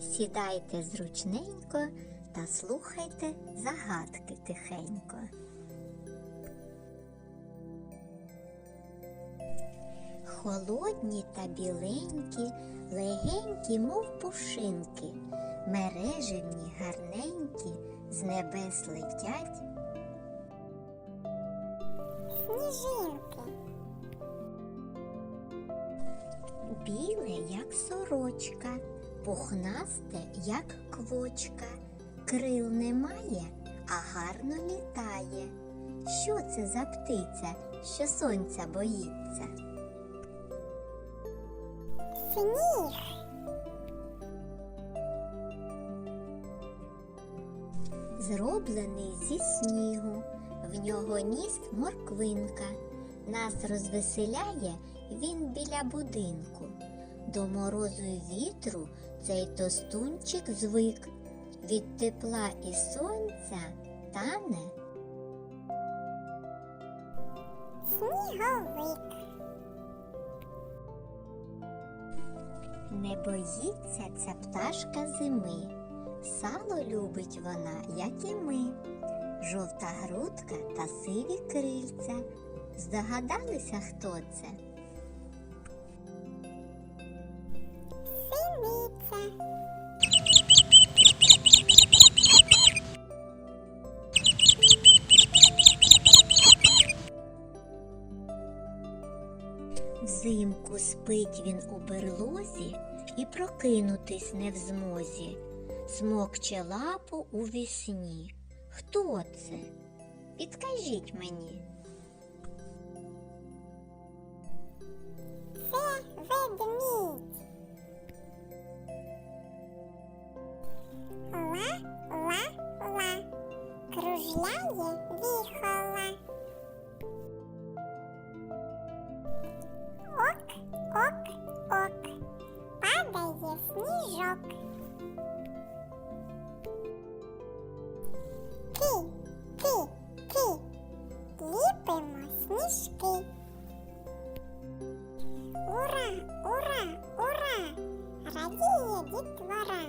Сідайте зручненько та слухайте загадки тихенько. Холодні та біленькі, легенькі, мов пушинки, мережевні, гарненькі, з небес летять. Сніжинки. Біле, як сорочка, пухнасте, як квочка, крил немає, а гарно літає. Що це за птиця, що сонця боїться? Сніг. Зроблений зі снігу, в нього ніс морквинка. Нас розвеселяє він біля будинку. До морозу й вітру цей тостунчик звик. Від тепла і сонця тане. Сніговик. Не боїться ця пташка зими. Сало любить вона, як і ми. Жовта грудка та сиві крильця. Здогадалися, хто це? Взимку спить він у берлозі і прокинутись не в змозі. Смокче лапу у вісні. Хто це? Підкажіть мені. Сніжок. Ки, ки, ки. Ліпимо сніжки. Ура, ура, ура! Радіє дітвора.